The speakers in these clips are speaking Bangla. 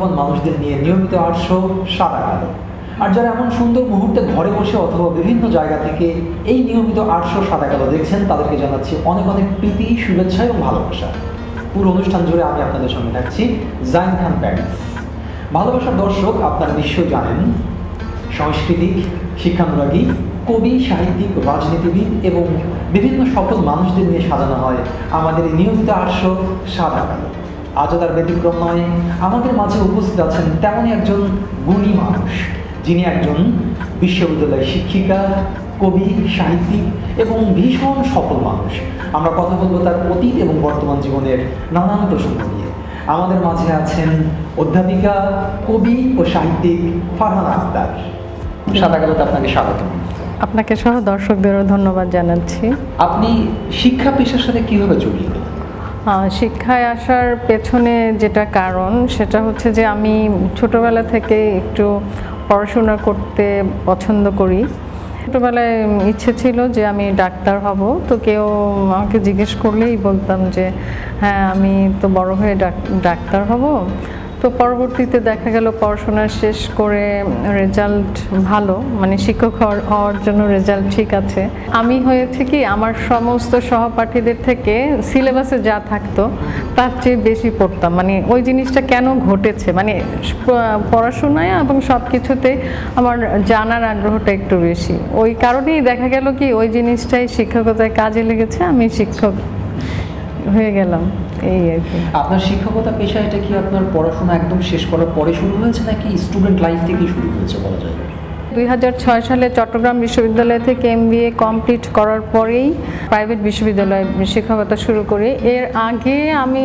প্রতিভাবান মানুষদের নিয়ে নিয়মিত আট শো সাদা কালো। আর যারা এমন সুন্দর মুহূর্তে ঘরে বসে অথবা বিভিন্ন জায়গা থেকে এই নিয়মিত আট শো সাদা কালো দেখছেন, তাদেরকে জানাচ্ছি অনেক অনেক প্রীতি, শুভেচ্ছা এবং ভালোবাসা। পুরো অনুষ্ঠান জুড়ে আমি আপনাদের সঙ্গে থাকছি জাইন খান প্যারিস। ভালোবাসার দর্শক আপনারা নিশ্চয়ই জানেন সাংস্কৃতিক শিক্ষানুরাগী, কবি, সাহিত্যিক, রাজনীতিবিদ এবং বিভিন্ন সকল মানুষদের নিয়ে সাজানো হয় আমাদের নিয়মিত আটশো সাদা কালো। আজও তার ব্যতিক্রম নয়। আমাদের মাঝে উপস্থিত আছেন তেমনই একজন গুণী মানুষ যিনি একজন বিশ্ববিদ্যালয়ের শিক্ষিকা কবি সাহিত্যিক এবং ভীষণ সফল মানুষ। আমরা কথা বলব তার অতীত এবং বর্তমান জীবনের নানান প্রসঙ্গ নিয়ে। আমাদের মাঝে আছেন অধ্যাপিকা কবি ও সাহিত্যিক ফারহানা আক্তার। সাদা কালোতে আপনাকে স্বাগত। আপনাকে সহ দর্শকদেরও ধন্যবাদ জানাচ্ছি। আপনি শিক্ষা পেশার সাথে কীভাবে জড়িয়ে শিক্ষায় আসার পেছনে যেটা কারণ, সেটা হচ্ছে যে আমি ছোটবেলা থেকে একটু পড়াশোনা করতে পছন্দ করি। ছোটোবেলায় ইচ্ছে ছিল যে আমি ডাক্তার হব, তো কেউ আমাকে জিজ্ঞেস করলেই বলতাম যে হ্যাঁ আমি তো বড় হয়ে ডাক্তার হব। তো পরবর্তীতে দেখা গেল পড়াশোনা শেষ করে রেজাল্ট ভালো মানে শিক্ষক হওয়ার- জন্য রেজাল্ট ঠিক আছে। আমি হয়েছে কি, আমার সমস্ত সহপাঠীদের থেকে সিলেবাসে যা থাকতো, তার চেয়ে বেশি পড়তাম। মানে ওই জিনিসটা কেন ঘটেছে? মানে পড়াশোনায় এবং সব কিছুতে আমার জানার আগ্রহটা একটু বেশি। ওই কারণেই দেখা গেল কি, ওই জিনিসটাই শিক্ষকতায় কাজে লেগেছে, আমি শিক্ষক হয়ে গেলাম। এই আর কি। আপনার শিক্ষকতা পেশা এটা কি আপনার পড়াশোনা একদম শেষ করার পরে শুরু হয়েছে নাকি স্টুডেন্ট লাইফ থেকেই শুরু হয়েছে বলা যায়? দুই হাজার ছয় সালে চট্টগ্রাম বিশ্ববিদ্যালয় থেকে এমবিএ কমপ্লিট করার পরেই প্রাইভেট বিশ্ববিদ্যালয়ে শিক্ষকতা শুরু করি। এর আগে আমি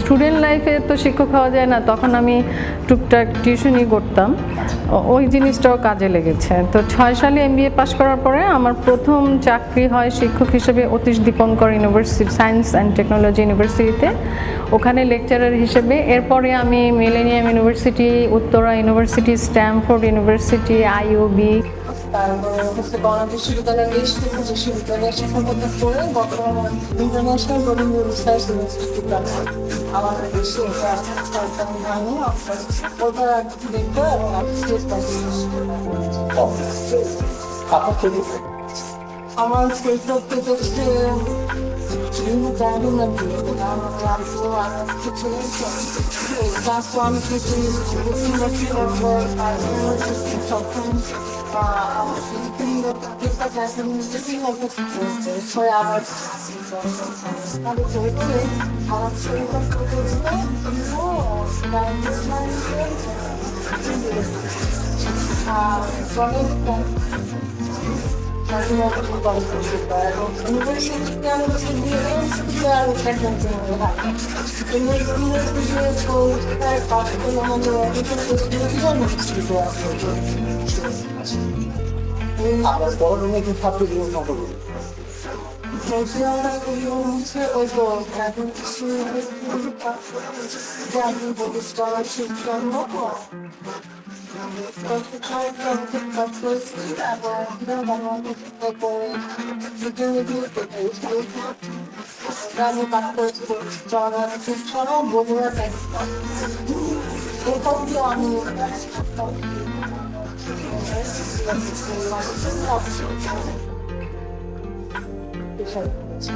স্টুডেন্ট লাইফে তো শিক্ষক হওয়া যায় না, তখন আমি টুকটাক টিউশনই করতাম। ওই জিনিসটাও কাজে লেগেছে। তো ছয় সালে এমবিএ পাশ করার পরে আমার প্রথম চাকরি হয় শিক্ষক হিসেবে Atish Dipankar university science and technology ইউনিভার্সিটিতে ওখানে লেকচারার হিসেবে। এরপরে আমি Millennium university Uttara university Stamford university IOB তারপরে হচ্ছে গণ বিশ্ববিদ্যালয় লিস্ট থেকে বিশ্ববিদ্যালয়ে শিক্ষকতা করে বর্তমানে ইন্টারন্যাশনাল রবীন্দ্র রিসার্চ ইনস্টিটিউট আছে আমাদের দেশে এটা আছে সরকারি হয়নি ওটা দেখতে এবং স্টেট 지우자리는 누구나 수학 아, 저는 그리고 আমার বড় রুমে কি ছাত্র জীবন মতো করেছি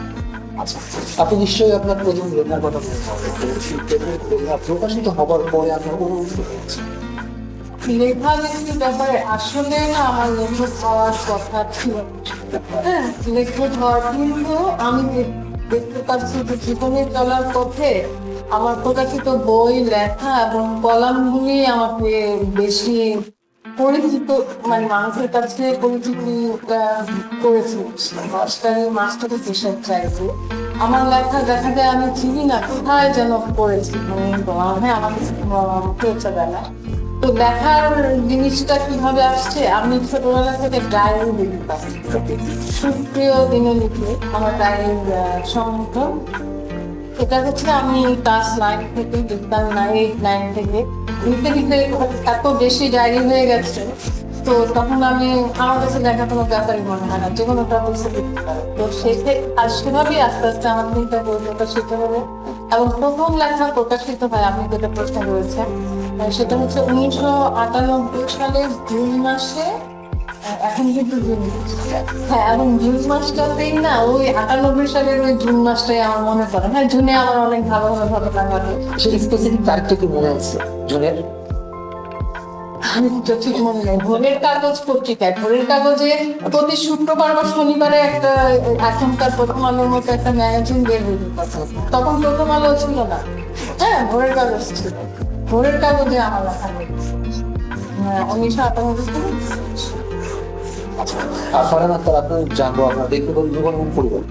আচ্ছা আপনি নিশ্চয়ই আপনার প্রথম লেখার কথা প্রকাশিত হবার পরে আপনার অনুভূতি হয়েছে। ব্যাপারে আসলে না আমার কথা ছিল। হ্যাঁ কিন্তু আমি দেখতে পাচ্ছি যে আমার প্রকাশিত বই, লেখা এবং কলামগুলি আমাকে বেশি পরিচিত মানে মানুষের কাছে পরিচিতি করেছে। মাস্টারি মাস্টারি পেশার চাইছে আমার লেখা দেখা যায় আমি চিনি না, কোথায় যেন পড়েছি। হ্যাঁ বেলা তো লেখার জিনিসটা কীভাবে আসছে আমি ছোটবেলা থেকে ডায়েরি লিখতাম। সুপ্রিয় দিনে লিখে আমার ডায়েরির সম্মুখীন এটা হচ্ছে আমি ক্লাস নাইন থেকে নাইন এইট নাইন থেকে। লিখতে লিখতে এত বেশি ডায়েরি হয়ে গেছে তো তখন আমি আমার কাছে লেখা কোনো ব্যাপারই মনে হয় না যে কোনোটা বলছে লিখতে তো সেক্ষেত্রে আর সেভাবেই আস্তে আস্তে আমার চিন্তা করে প্রকাশিত হবে। এবং প্রথম লেখা প্রকাশিত হয় আপনি যেটা প্রশ্ন করেছেন আহ, সেটা হচ্ছে উনিশশো আটানব্বই সালের জুন মাসে এখন কিন্তু জুন হ্যাঁ এবং জুন মাসটাতেই না ওই আটানব্বই সালের ওই জুন মাসটাই আমার মনে পড়ে। হ্যাঁ জুনে আমার অনেক ভালো ভালো ভালো লাগা সেই স্পেসিফিক তারিখটা কি মনে আছে জুনের? আমি তো ঠিক মনে নেই। ভোরের কাগজ পত্রিকায় ভোরের কাগজে প্রতি শুক্রবার বা শনিবারে একটা এখনকার প্রথম আলোর মতো একটা ম্যাগাজিন বের হয়ে তখন প্রথম আলো ছিল না। হ্যাঁ ভোরের কাগজ ছিল। ভোরের কাগজে আমার লেখা নেই। উনিশশো আটানব্বই আর ফারান আক্তার আপনার জানব আপনার ব্যক্তিগত জীবন পরিবার।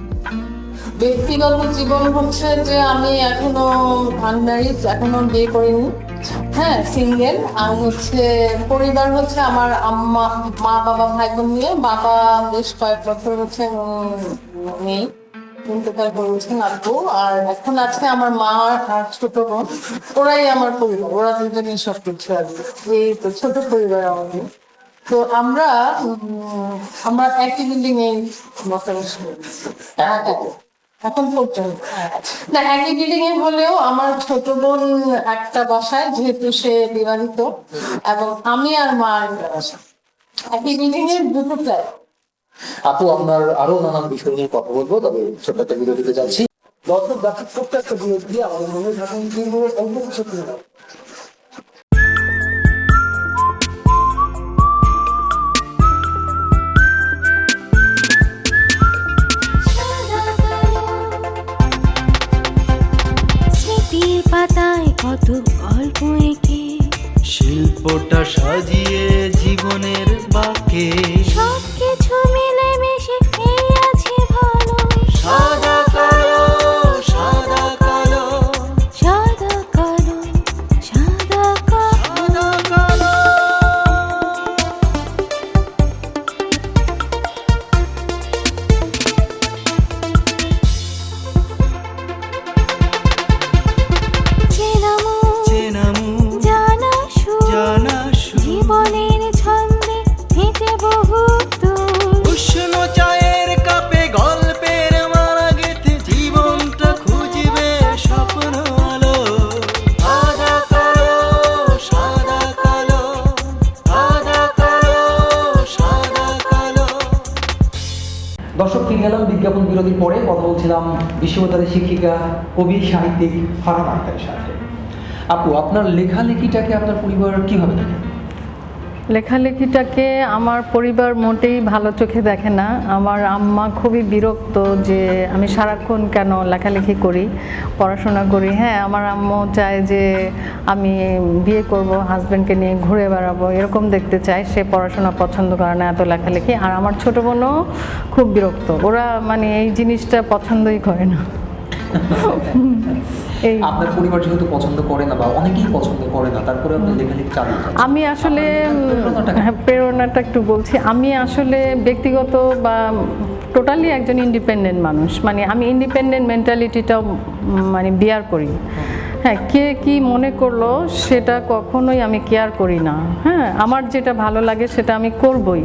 ব্যক্তিগত জীবন হচ্ছে যে আমি এখনও আনম্যারিড এখনও বিয়ে করিনি। হ্যাঁ সিঙ্গেল আর হচ্ছে পরিবার হচ্ছে আমার আম্মা মা বাবা ভাই বোন নিয়ে। বাবা বেশ কয়েক বছর হচ্ছে নেই। ইন্তেকাল করেছেন আব্বু। আর এখন আছে আমার মা আর ছোট বোন, ওরাই আমার পরিবার, ওরা দুজনই সব কিছু কি। এই তো ছোট পরিবার আমাদের। তো আমরা আমরা একই বিল্ডিং এ এখন পর্যন্ত। না, একই বিল্ডিং এ হলেও আমার ছোট বোন একটা বাসায়, যেহেতু সে বিবাহিত, এবং আমি আর মা একটা বাসায়। একই বিল্ডিং এর দুটো ফ্ল্যাট আপু আপনার আরও নানান বিষয় নিয়ে কথা বলব তবে ছোট্ট একটা বিরতিতে যাচ্ছি। দর্শক ছোট্ট একটা বিরতি দিয়ে আমাদের মনে থাকুন অল্প কিছু পাতায় কত গল্প এঁকে। শিল্পটা সাজিয়ে জীবনের বাকে। সব বলছিলাম, বিশ্ববিদ্যালয়ের শিক্ষিকা, কবি, সাহিত্যিক ফারহান আক্তারের সাথে। আপু, আপনার লেখালেখিটাকে আপনার পরিবার কীভাবে দেখে? লেখালেখিটাকে আমার পরিবার মোটেই ভালো চোখে দেখে না। আমার আম্মা খুবই বিরক্ত যে আমি সারাক্ষণ কেন লেখালেখি করি, পড়াশোনা করি। হ্যাঁ আমার আম্মু চায় যে আমি বিয়ে করব হাজব্যান্ডকে নিয়ে ঘুরে বেড়াবো, এরকম দেখতে চায়। সে পড়াশোনা পছন্দ করে না এত লেখালেখি। আর আমার ছোটো বোনও খুব বিরক্ত। ওরা মানে এই জিনিসটা পছন্দই করে না। আপনার পরিবার যেহেতু পছন্দ করে না বা অনেকেই পছন্দ করে না তারপরে আপনি লেখালেখি যাচ্ছেন। আমি আসলে? হ্যাঁ, প্রেরণাটা একটু বলছি। আমি আসলে ব্যক্তিগত বা টোটালি একজন ইন্ডিপেন্ডেন্ট মানুষ। মানে আমি ইন্ডিপেন্ডেন্ট মেন্টালিটিটাও মানে বিয়ার করি। হ্যাঁ কে কি মনে করল সেটা কখনোই আমি কেয়ার করি না। হ্যাঁ আমার যেটা ভালো লাগে সেটা আমি করবই।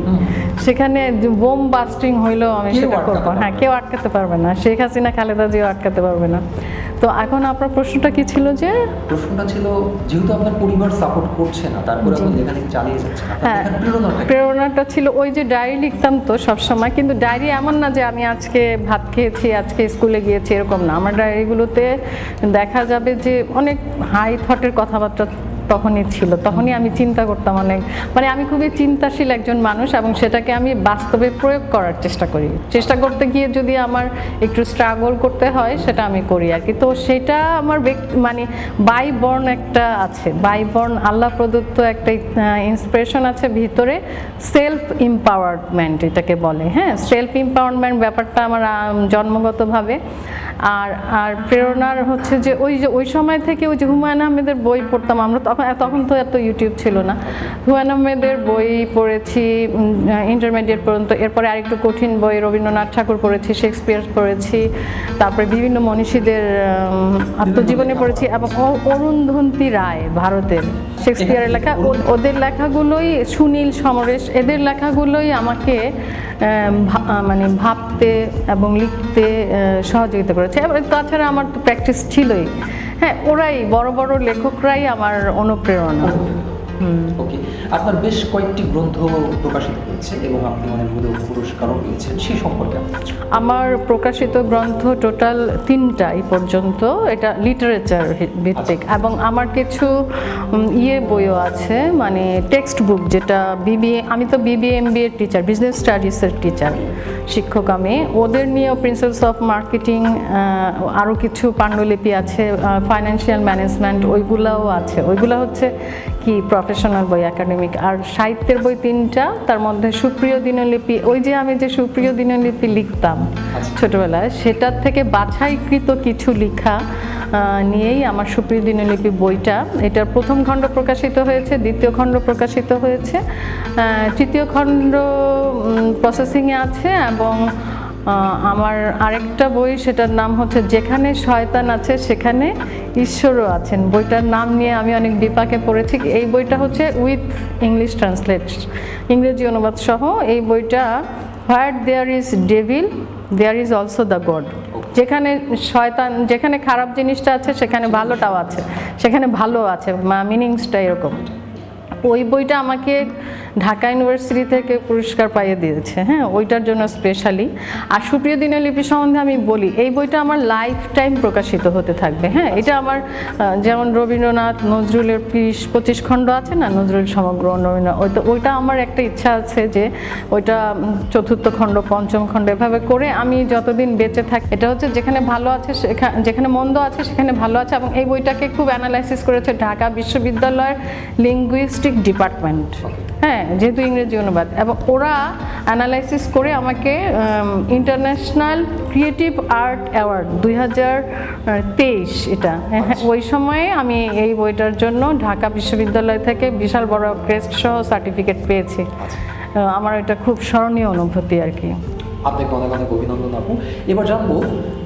সেখানে বোম বাস্টিং হইলেও আমি সেটা করব। হ্যাঁ কেউ আটকাতে পারবে না। শেখ হাসিনা খালেদা জিও আটকাতে পারবে না। তো এখন আপনার প্রশ্নটা কি ছিল যে? প্রশ্নটা ছিল যেহেতু আপনার পরিবার সাপোর্ট করছে না তারপরে আপনি লেখালেখি চালিয়ে যাচ্ছেন হ্যাঁ প্রেরণাটা প্রেরণাটা ছিল ওই যে ডায়েরি লিখতাম তো সবসময় কিন্তু ডায়েরি এমন না যে আমি আজকে ভাত খেয়েছি আজকে স্কুলে গিয়েছি এরকম না। আমার ডায়েরিগুলোতে দেখা যাবে যে অনেক হাই থটের কথাবার্তা তখনই ছিল, তখনই আমি চিন্তা করতাম অনেক। মানে আমি খুবই চিন্তাশীল একজন মানুষ এবং সেটাকে আমি বাস্তবে প্রয়োগ করার চেষ্টা করি। চেষ্টা করতে গিয়ে যদি আমার একটু স্ট্রাগল করতে হয়, সেটা আমি করি আর কি। তো সেটা আমার মানে বাই বর্ন একটা আছে। বাই বর্ন আল্লাহ প্রদত্ত একটা ইন্সপিরেশন আছে ভিতরে। সেলফ এম্পাওয়ারমেন্ট এটাকে বলে হ্যাঁ? সেলফ এম্পাওয়ারমেন্ট ব্যাপারটা আমার জন্মগতভাবে। আর আর প্রেরণার হচ্ছে যে ওই যে, ওই সময় থেকে ওই যে হুমায়ুন আহমেদের বই পড়তাম, আমরা তখন তখন তো এত ইউটিউব ছিল না। হুমায়ুন আহমেদের বই পড়েছি ইন্টারমিডিয়েট পর্যন্ত, এরপরে আরেকটু কঠিন বই রবীন্দ্রনাথ ঠাকুর পড়েছি শেক্সপিয়ার পড়েছি, তারপরে বিভিন্ন মনীষীদের আত্মজীবনী পড়েছি এবং অ- রায় ভারতের শেক্সপিয়ারের লেখা। ওদের লেখাগুলোই সুনীল সমরেশ, এদের লেখাগুলোই আমাকে মানে ভাবতে এবং লিখতে সহযোগিতা করেছে। তাছাড়া আমার তো প্র্যাকটিস ছিলই। হ্যাঁ ওরাই বড় বড় লেখকরাই আমার অনুপ্রেরণা। ওকে। আপনার বেশ কয়েকটি গ্রন্থ প্রকাশিত হয়েছে এবং আপনি অনেকগুলো পুরস্কারও পেয়েছেন সেই সম্পর্কে আমার প্রকাশিত গ্রন্থ টোটাল তিনটা এই পর্যন্ত। এটা লিটারেচার ভিত্তিক। এবং আমার কিছু ইয়ে বইও আছে মানে টেক্সট বুক যেটা বিবিএ আমি তো বিবিএ এমবিএ এর টিচার বিজনেস স্টাডিজের টিচার শিক্ষক আমি। ওদের নিয়েও প্রিন্সিপালস অফ মার্কেটিং আরও কিছু পাণ্ডুলিপি আছে ফাইন্যান্সিয়াল ম্যানেজমেন্ট ওইগুলাও আছে। ওইগুলো হচ্ছে কি প্রফেশনাল বই একাডেমিক আর সাহিত্যের বই তিনটা তার মধ্যে সুপ্রিয় দিনলিপি। ওই যে আমি যে সুপ্রিয় দিনলিপি লিখতাম ছোটবেলায় সেটার থেকে বাছাইকৃত কিছু লেখা নিয়েই আমার সুপ্রিয় দিনলিপি বইটা। এটার প্রথম খণ্ড প্রকাশিত হয়েছে দ্বিতীয় খণ্ড প্রকাশিত হয়েছে। তৃতীয় খণ্ড প্রসেসিংয়ে আছে এবং আমার আরেকটা বই, সেটার নাম হচ্ছে যেখানে শয়তান আছে, সেখানে ঈশ্বরও আছেন। বইটার নাম নিয়ে আমি অনেক বিপাকে পড়েছি। এই বইটা হচ্ছে উইথ ইংলিশ ট্রান্সলেট ইংরেজি অনুবাদ সহ। এই বইটা what there is devil, there is also the God. যেখানে শয়তান যেখানে খারাপ জিনিসটা আছে, সেখানে ভালোটাও আছে। সেখানে ভালো আছে মিনিংসটা এরকম। ওই বইটা আমাকে ঢাকা ইউনিভার্সিটি থেকে পুরস্কার পাইয়ে দিয়েছে। হ্যাঁ ওইটার জন্য স্পেশালি আর সুপ্রিয় দিনের লিপি সম্বন্ধে আমি বলি, এই বইটা আমার লাইফ টাইম প্রকাশিত হতে থাকবে। হ্যাঁ এটা আমার যেমন রবীন্দ্রনাথ, নজরুলের বিশ পঁচিশ খণ্ড আছে না, নজরুল সমগ্র রবীন্দ্রনাথ ওইটা ওইটা আমার একটা ইচ্ছা আছে যে ওইটা চতুর্থ খণ্ড, পঞ্চম খণ্ড এভাবে করে আমি যতদিন বেঁচে থাকি, এটা হচ্ছে যেখানে ভালো আছে সেখানে যেখানে মন্দ আছে সেখানে ভালো আছে এবং এই বইটাকে খুব অ্যানালাইসিস করেছে ঢাকা বিশ্ববিদ্যালয়ের লিঙ্গুইস্টিক ডিপার্টমেন্ট হ্যাঁ যেহেতু ইংরেজি অনুবাদ। এবং ওরা অ্যানালাইসিস করে আমাকে ইন্টারন্যাশনাল ক্রিয়েটিভ আর্ট অ্যাওয়ার্ড দুই হাজার তেইশ এটা। হ্যাঁ, হ্যাঁ, ওই সময়ে আমি এই বইটার জন্য ঢাকা বিশ্ববিদ্যালয় থেকে বিশাল বড় ক্রেস্ট সহ সার্টিফিকেট পেয়েছি। আমার এটা খুব স্মরণীয় অনুভূতি আর কি। আপনাকে অনেক অনেক অভিনন্দন আপু। এবার জানব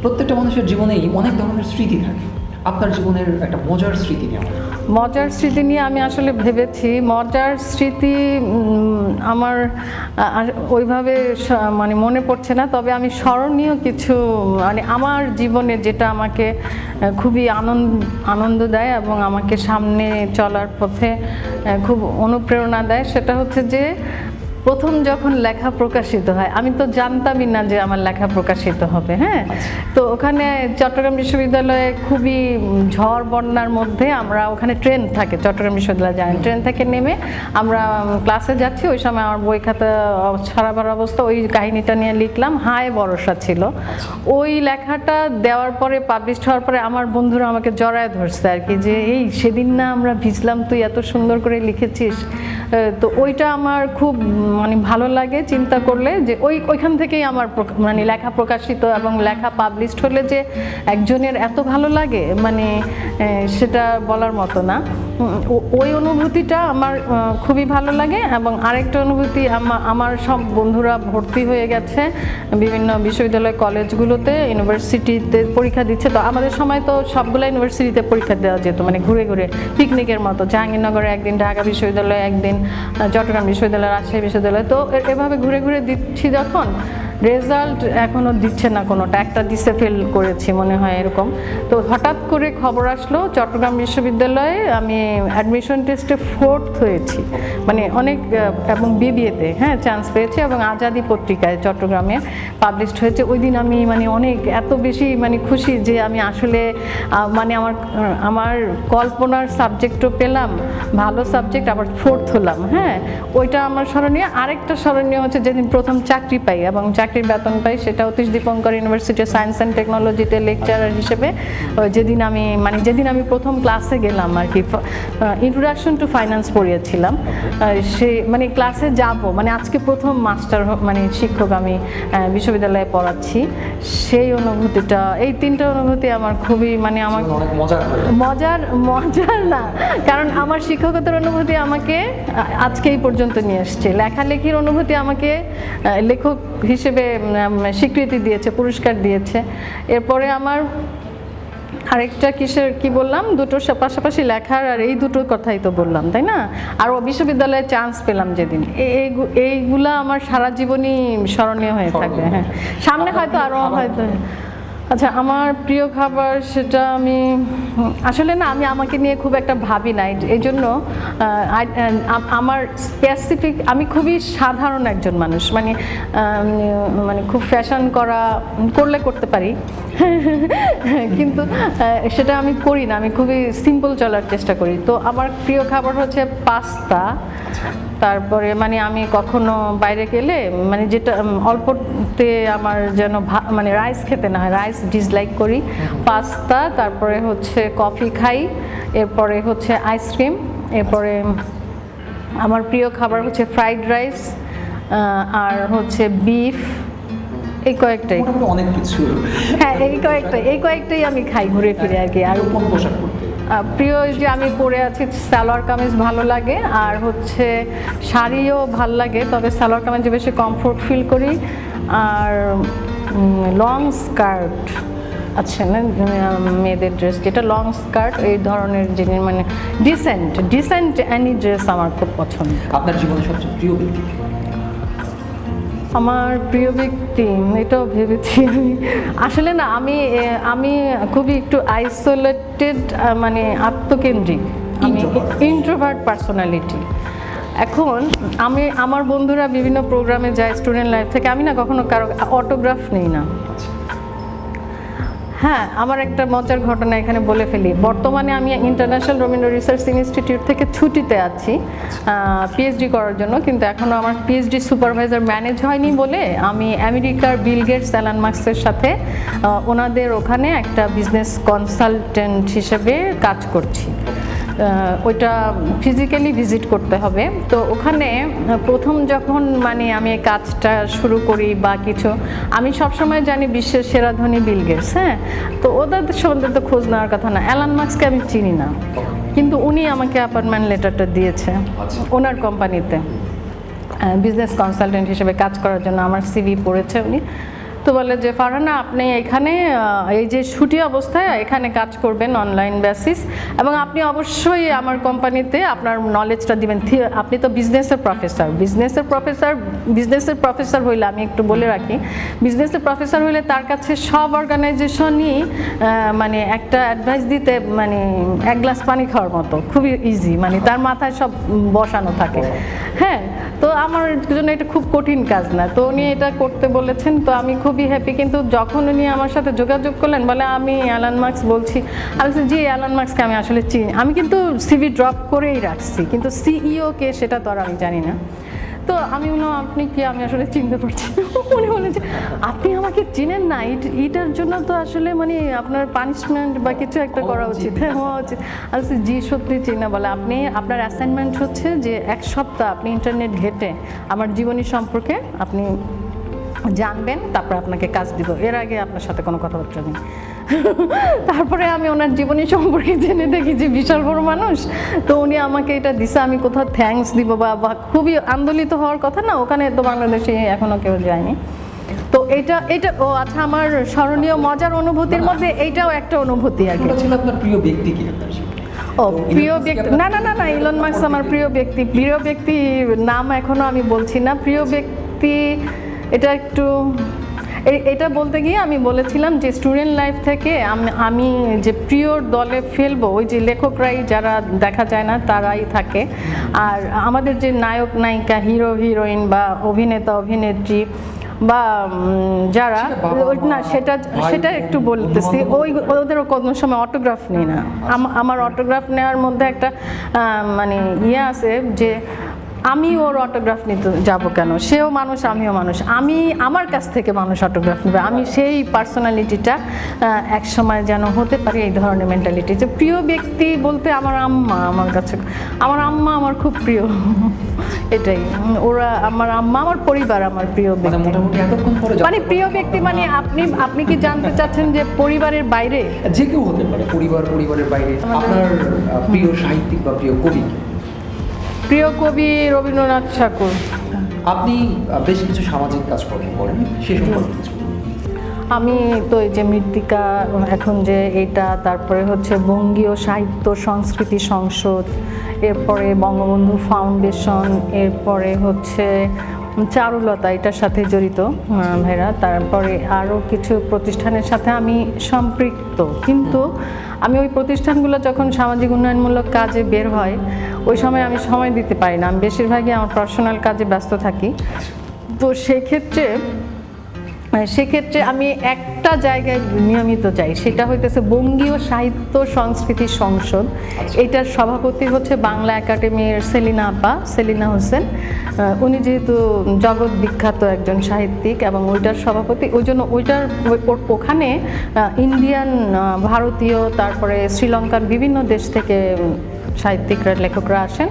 প্রত্যেকটা মানুষের জীবনেই অনেক ধরনের স্মৃতি থাকে। আপনার জীবনের একটা মজার স্মৃতি নিয়ে মজার স্মৃতি নিয়ে আমি আসলে ভেবেছি। মজার স্মৃতি আমার ওইভাবে মানে মনে পড়ছে না। তবে আমি স্মরণীয় কিছু মানে আমার জীবনে যেটা আমাকে খুবই আনন্দ আনন্দ দেয় এবং আমাকে সামনে চলার পথে খুব অনুপ্রেরণা দেয়, সেটা হচ্ছে যে প্রথম যখন লেখা প্রকাশিত হয়, আমি তো জানতামই না যে আমার লেখা প্রকাশিত হবে হ্যাঁ? তো ওখানে চট্টগ্রাম বিশ্ববিদ্যালয়ে খুবই ঝড় বন্যার মধ্যে আমরা ওখানে ট্রেন থাকে, চট্টগ্রাম বিশ্ববিদ্যালয়ে যাই ট্রেন থেকে নেমে আমরা ক্লাসে যাচ্ছি, ওই সময় আমার বই খাতা, ছড়াবার অবস্থা, ওই কাহিনীটা নিয়ে লিখলাম, হায় ভরসা ছিল। ওই লেখাটা দেওয়ার পরে পাবলিশড হওয়ার পরে আমার বন্ধুরা আমাকে জড়ায় ধরছে আর কি, যে এই সেদিন না আমরা ভিজলাম, তুই এত সুন্দর করে লিখেছিস। তো ওইটা আমার খুব মানে ভালো লাগে চিন্তা করলে যে ওই, ওইখান থেকেই আমার মানে লেখা প্রকাশিত এবং লেখা পাবলিশড হলে যে একজনের এত ভালো লাগে মানে সেটা বলার মতো না। ওই অনুভূতিটা আমার খুবই ভালো লাগে এবং আরেকটা অনুভূতি আমা- আমার সব বন্ধুরা ভর্তি হয়ে গেছে বিভিন্ন বিশ্ববিদ্যালয় কলেজগুলোতে, ইউনিভার্সিটিতে পরীক্ষা দিচ্ছে। তো আমাদের সময় তো সবগুলো ইউনিভার্সিটিতে পরীক্ষা দেওয়া যেত মানে ঘুরে ঘুরে পিকনিকের মতো। জাহাঙ্গীরনগরে একদিন, ঢাকা বিশ্ববিদ্যালয়ে একদিন চট্টগ্রাম বিশ্ববিদ্যালয়, রাজশাহী বিশ্ববিদ্যালয় তো এভাবে ঘুরে ঘুরে দিচ্ছি যখন রেজাল্ট এখনও দিচ্ছে না কোনোটা। একটা দিছে ফেল করেছি, মনে হয় এরকম। তো হঠাৎ করে খবর আসলো, চট্টগ্রাম বিশ্ববিদ্যালয়ে আমি অ্যাডমিশন টেস্টে ফোর্থ হয়েছি। মানে অনেক এবং বিবিএতে হ্যাঁ চান্স পেয়েছি এবং আজাদি পত্রিকায় চট্টগ্রামে পাবলিশড হয়েছে। ওই দিন আমি মানে অনেক, এত বেশি মানে খুশি যে আমি আসলে মানে আমার আমার কল্পনার সাবজেক্টও পেলাম, ভালো সাবজেক্ট আবার ফোর্থ হলাম হ্যাঁ। ওইটা আমার স্মরণীয়। আরেকটা স্মরণীয় হচ্ছে যেদিন প্রথম চাকরি পাই এবং চাকরির বেতন পাই সেটা Atish Dipankar university science and টেকনোলজিতে লেকচারার হিসেবে যেদিন আমি মানে যেদিন আমি প্রথম ক্লাসে গেলাম আর কি ইন্ট্রোডাকশন টু ফাইন্যান্স পড়িয়েছিলাম। সে মানে ক্লাসে যাব মানে আজকে প্রথম মাস্টার মানে শিক্ষক আমি বিশ্ববিদ্যালয়ে পড়াচ্ছি। সেই অনুভূতিটা এই তিনটা অনুভূতি আমার খুবই মানে আমার মজার মজার না। কারণ আমার শিক্ষকতার অনুভূতি আমাকে আজকে এই পর্যন্ত নিয়ে এসছে। লেখালেখির অনুভূতি আমাকে লেখক হিসেবে উম, স্বীকৃতি দিয়েছে পুরস্কার দিয়েছে। এরপরে আমার আরেকটা কিসের কি বললাম? দুটো পাশাপাশি লেখার আর এই দুটোর কথাই তো বললাম তাই না? আর ও বিশ্ববিদ্যালয়ে চান্স পেলাম যেদিন। এইগুলা আমার সারা জীবনই স্মরণীয় হয়ে থাকবে হ্যাঁ সামনে হয়তো আরও হয়তো আচ্ছা আমার প্রিয় খাবার সেটা আমি, আসলে না, আমি আমাকে নিয়ে খুব একটা ভাবি না। এই- জন্য আমার স্পেসিফিক আমি খুবই সাধারণ একজন মানুষ। মানে মানে খুব ফ্যাশন করা, করলে করতে পারি। কিন্তু সেটা আমি করি না। আমি খুবই সিম্পল চলার চেষ্টা করি। তো আমার প্রিয় খাবার হচ্ছে পাস্তা। তারপরে মানে আমি কখনো বাইরে গেলে মানে যেটা অল্পতে আমার যেন মানে রাইস খেতে না হয় রাইস ডিসলাইক করি। পাস্তা তারপরে হচ্ছে কফি খাই এরপরে হচ্ছে আইসক্রিম এরপরে আমার প্রিয় খাবার হচ্ছে ফ্রাইড রাইস আর হচ্ছে বিফ এই কয়েকটাই। অনেক কিছু হ্যাঁ এই কয়েকটাই এই কয়েকটাই আমি খাই ঘুরে ফিরে আর কি। আর কোন পোশাক প্রিয় যে আমি পরে আছি, সালোয়ার কামিজ ভালো লাগে, আর হচ্ছে শাড়িও ভালো লাগে, তবে সালোয়ার কামিজে বেশি কমফোর্ট ফিল করি আর লং স্কার্ট আচ্ছা না মেয়েদের ড্রেস যেটা লং স্কার্ট এই ধরনের জিনিস মানে ডিসেন্ট ডিসেন্ট অ্যানি ড্রেস আমার খুব পছন্দ আপনার জীবনের সবচেয়ে প্রিয়? আমার প্রিয় ব্যক্তি এটাও ভেবেছি আমি। আসলে না আমি আমি খুবই একটু আইসোলেটেড মানে আত্মকেন্দ্রিক। আমি ইন্ট্রোভার্ট পার্সোনালিটি এখন আমি আমার বন্ধুরা বিভিন্ন প্রোগ্রামে যায় স্টুডেন্ট লাইফ থেকে আমি না কখনো কারও অটোগ্রাফ নেই না। হ্যাঁ আমার একটা মজার ঘটনা এখানে বলে ফেলি। বর্তমানে আমি ইন্টারন্যাশনাল রবীন্দ্র রিসার্চ ইনস্টিটিউট থেকে ছুটিতে আছি পিএইচডি করার জন্য, কিন্তু এখনও আমার পিএইচডি সুপারভাইজার ম্যানেজ হয়নি বলে আমি আমেরিকার বিল গেটস অ্যালান মার্কসের সাথে ওনাদের ওখানে একটা বিজনেস কনসালটেন্ট হিসেবে কাজ করছি। ওইটা ফিজিক্যালি ভিজিট করতে হবে। তো ওখানে প্রথম যখন মানে আমি কাজটা শুরু করি বা কিছু আমি সবসময় জানি বিশ্বের সেরা ধনী বিল গেটস হ্যাঁ? তো ওদের সম্বন্ধে তো খোঁজ নেওয়ার কথা না। অ্যালান মার্কসকে আমি চিনি না। কিন্তু উনি আমাকে অ্যাপয়েন্টমেন্ট লেটারটা দিয়েছে ওনার কোম্পানিতে বিজনেস কনসালটেন্ট হিসেবে কাজ করার জন্য আমার সিভি পড়েছে উনি। তো বলে যে, ফারহানা, আপনি এখানে এই যে ছুটি অবস্থায় এখানে কাজ করবেন অনলাইন বেসিস এবং আপনি অবশ্যই আমার কোম্পানিতে আপনার নলেজটা দিবেন। আপনি তো বিজনেসের প্রফেসর বিজনেসের প্রফেসর বিজনেসের প্রফেসর হইলে আমি একটু বলে রাখি বিজনেসের প্রফেসর হইলে তার কাছে সব অর্গানাইজেশনই মানে একটা অ্যাডভাইস দিতে মানে এক গ্লাস পানি খাওয়ার মতো। খুবই ইজি মানে তার মাথায় সব বসানো থাকে। হ্যাঁ তো আমার জন্য এটা খুব কঠিন কাজ না। তো উনি এটা করতে বলেছেন, তো আমি খুবই হ্যাপি কিন্তু যখন উনি আমার সাথে যোগাযোগ করলেন বলে আমি অ্যালান মার্কস বলছি। আমি বলছি, জি অ্যালান মার্কসকে আমি আসলে চিনি আমি কিন্তু সিভি ড্রপ করেই রাখছি কিন্তু সিইও কে সেটা তো আর আমি জানি না। তো আমি বললাম আপনি কি আমি আসলে চিনতে পারছি না? উনি বলেন যে আপনি আমাকে চিনেন না এটার জন্য তো আসলে মানে আপনার পানিশমেন্ট বা কিছু একটা করা উচিত। হ্যাঁ হওয়া উচিত। বলছি, জি সত্যি চিনা বলে আপনি আপনার অ্যাসাইনমেন্ট হচ্ছে যে এক সপ্তাহ আপনি ইন্টারনেট ঘেটে আমার জীবনী সম্পর্কে আপনি জানবেন তারপর আপনাকে কাজ দিব। এর আগে আপনার সাথে কোনো কথাবার্তা নেই। তারপরে আমি ওনার জীবনী সম্পর্কে জেনে দেখি যে বিশাল বড় মানুষ। তো উনি আমাকে এটা দিছে আমি কোথাও থ্যাঙ্কস দিব বা বা খুবই আন্দোলিত হওয়ার কথা না ওখানে তো বাংলাদেশে এখনও কেউ যায়নি। তো এটা এটা ও আচ্ছা আমার স্মরণীয় মজার অনুভূতির মধ্যে এইটাও একটা অনুভূতি আর কি। আপনার প্রিয় ব্যক্তি কি ও প্রিয় ব্যক্তি না না না না ইলন মার্কস আমার প্রিয় ব্যক্তি। প্রিয় ব্যক্তি নাম এখনও আমি বলছি না। প্রিয় ব্যক্তি এটা একটু এটা বলতে গিয়ে আমি বলেছিলাম যে স্টুডেন্ট লাইফ থেকে আমি যে প্রিয় দলে ফেলব ওই যে লেখকরাই যারা দেখা যায় না তারাই থাকে। আর আমাদের যে নায়ক নায়িকা হিরো হিরোইন বা অভিনেতা অভিনেত্রী বা যারা না সেটা সেটা একটু বলতেছি ওই ওদেরও কোনো সময় অটোগ্রাফ নেই না। আমার অটোগ্রাফ নেওয়ার মধ্যে একটা মানে ইয়ে আছে যে আমি ওর অটোগ্রাফ নিতে যাব কেন? সেও মানুষ আমিও মানুষ। আমি আমার কাছ থেকে মানুষ অটোগ্রাফ নেবে। আমি সেই পার্সোনালিটিটা এক সময় যেন হতে পারে এই ধরনের মেন্টালিটি যে প্রিয় ব্যক্তি বলতে আমার আম্মা আমার কাছে। আমার আম্মা আমার খুব প্রিয়। এটাই। ওরা আমার আম্মা আমার পরিবার আমার প্রিয় মানে ব্যক্তি। মানে প্রিয় ব্যক্তি মানে আপনি আপনি কি জানতে চাচ্ছেন যে পরিবারের বাইরে? যে কেউ হতে পারে পরিবার পরিবারের বাইরে। আপনার প্রিয় সাহিত্যিক বা প্রিয় কবি? প্রিয় কবি রবীন্দ্রনাথ ঠাকুর। আপনি বেশ কিছু সামাজিক কাজ করেন সে সম্পর্কে কিছু আমি তো এই যে মৃত্তিকা এখন যে এটা তারপরে হচ্ছে বঙ্গীয় সাহিত্য সংস্কৃতি সংসদ এরপরে বঙ্গবন্ধু ফাউন্ডেশন এরপরে হচ্ছে চারুলতা, এটার সাথে জড়িত ভাইরা। তারপরে আরও কিছু প্রতিষ্ঠানের সাথে আমি সম্পৃক্ত। কিন্তু আমি ওই প্রতিষ্ঠানগুলো যখন সামাজিক উন্নয়নমূলক কাজে বের হয়, ওই সময় আমি সময় দিতে পারি না। আমি বেশিরভাগই আমার পার্সোনাল কাজে ব্যস্ত থাকি। তো সেক্ষেত্রে সেক্ষেত্রে আমি একটা জায়গায় নিয়মিত যাই সেটা হইতেছে বঙ্গীয় সাহিত্য সংস্কৃতি সংসদ। এটার সভাপতি হচ্ছে বাংলা একাডেমির সেলিনা আপা সেলিনা হোসেন। উনি যেহেতু জগৎ বিখ্যাত একজন সাহিত্যিক এবং ওইটার সভাপতি ওই জন্য ওইটার ওই- ওখানে ইন্ডিয়ান ভারতীয় তারপরে শ্রীলঙ্কার বিভিন্ন দেশ থেকে সাহিত্যিকরা লেখকরা আসেন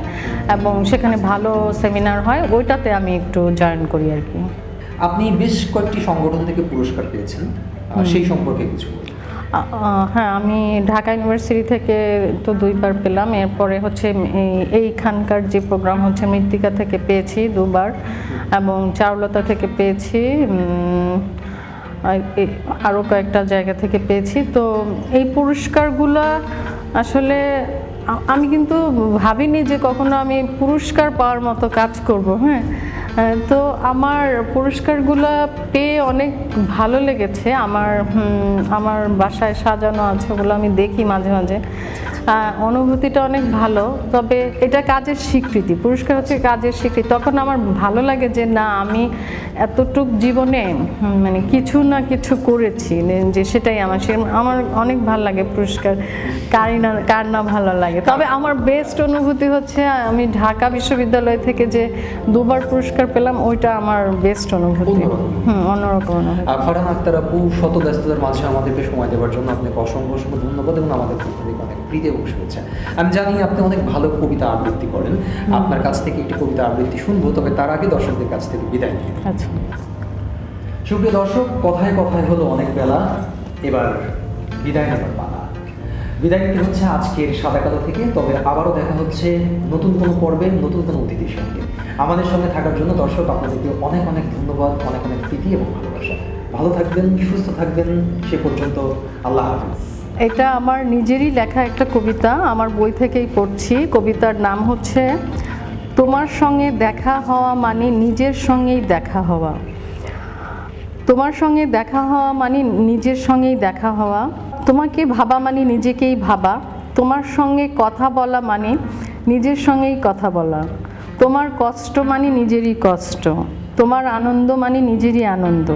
এবং সেখানে ভালো সেমিনার হয়। ওইটাতে আমি একটু জয়েন করি আর কি। আপনি বেশ কয়েকটি সংগঠন থেকে পুরস্কার পেয়েছেন সেই সম্পর্কে কিছু হ্যাঁ আমি ঢাকা ইউনিভার্সিটি থেকে তো দুইবার পেলাম এরপরে হচ্ছে এইখানকার যে প্রোগ্রাম হচ্ছে মৃত্তিকা থেকে পেয়েছি দুবার এবং চারুলতা থেকে পেয়েছি আরও কয়েকটা জায়গা থেকে পেয়েছি। তো এই পুরস্কারগুলো আসলে আমি কিন্তু ভাবিনি যে কখনো আমি পুরস্কার পাওয়ার মতো কাজ করব হ্যাঁ। তো আমার পুরস্কারগুলো পেয়ে অনেক ভালো লেগেছে। আমার আমার বাসায় সাজানো আছে ওগুলো আমি দেখি মাঝে মাঝে। অনুভূতিটা অনেক ভালো। তবে এটা কাজের স্বীকৃতি, পুরস্কার হচ্ছে কাজের স্বীকৃতি। তখন আমার ভালো লাগে যে, না, আমি এতটুক জীবনে মানে কিছু না কিছু করেছি যে সেটাই আমার, সে আমার অনেক ভালো লাগে পুরস্কার। কারই না, কার না ভালো লাগে। তবে আমার বেস্ট অনুভূতি হচ্ছে, আমি ঢাকা বিশ্ববিদ্যালয় থেকে যে দুবার পুরস্কার পেলাম ওইটা আমার বেস্ট অনুভূতি। হুম অন্যরকম অনুভূতি। আর ফারহান আক্তার আপু শত ব্যস্ততার মাঝে আমাদেরকে সময় দেওয়ার জন্য আপনাকে অসংখ্য অসংখ্য ধন্যবাদ এবং আমাদের অনেক প্রীতি এবং শুভেচ্ছা। আমি জানি আপনি অনেক ভালো কবিতা আবৃত্তি করেন। আপনার কাছ থেকে একটি কবিতা আবৃত্তি শুনব তবে তার আগে দর্শকদের কাছ থেকে বিদায় নিয়ে নিই। আচ্ছা। সুপ্রিয় দর্শক কথায় কথায় হলো অনেক বেলা। এবার বিদায় নেবার বিদায় নিতে হচ্ছে আজকের সাদা কালো থেকে, তবে আবারও দেখা হচ্ছে নতুন কোনো পর্বে, নতুন কোনো অতিথির সঙ্গে। আমাদের সঙ্গে থাকার জন্য দর্শক, আপনাদেরকে অনেক অনেক ধন্যবাদ, অনেক অনেক প্রীতি এবং ভালোবাসা। ভালো থাকবেন, সুস্থ থাকবেন, সে পর্যন্ত আল্লাহ হাফিজ। এটা আমার নিজেরই লেখা একটা কবিতা, আমার বই থেকেই পড়ছি। কবিতার নাম হচ্ছে, তোমার সঙ্গে দেখা হওয়া মানে নিজের সঙ্গেই দেখা হওয়া। তোমার সঙ্গে দেখা হওয়া মানে নিজের সঙ্গেই দেখা হওয়া। তোমাকে ভাবা মানে নিজেকেই ভাবা। তোমার সঙ্গে কথা বলা মানে নিজের সঙ্গেই কথা বলা। তোমার কষ্ট মানে নিজেরই কষ্ট। তোমার আনন্দ মানে নিজেরই আনন্দ।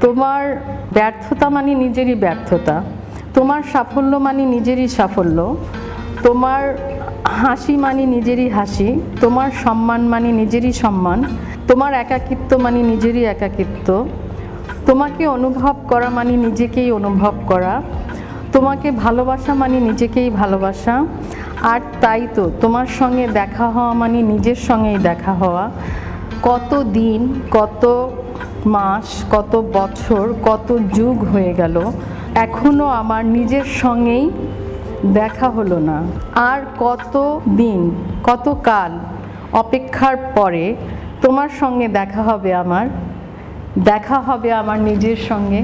তোমার ব্যর্থতা মানে নিজেরই ব্যর্থতা। তোমার সাফল্য মানে নিজেরই সাফল্য। তোমার হাসি মানে নিজেরই হাসি। তোমার সম্মান মানে নিজেরই সম্মান। তোমার একাকিত্ব মানে নিজেরই একাকিত্ব। তোমাকে অনুভব করা মানে নিজেকেই অনুভব করা। তোমাকে ভালোবাসা মানে নিজেকেই ভালোবাসা। আর তাই তো, তোমার সঙ্গে দেখা হওয়া মানে নিজের সঙ্গেই দেখা হওয়া। কত দিন, কত মাস, কত বছর, কত যুগ হয়ে গেল। এখনও আমার নিজের সঙ্গেই দেখা হলো না। আর কত দিন, কত কাল অপেক্ষার পরে তোমার সঙ্গে দেখা হবে আমার। দেখা হবে আমার নিজের সঙ্গে।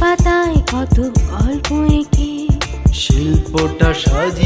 পাতায় কত গল্প এঁকে। শিল্পটা সাজি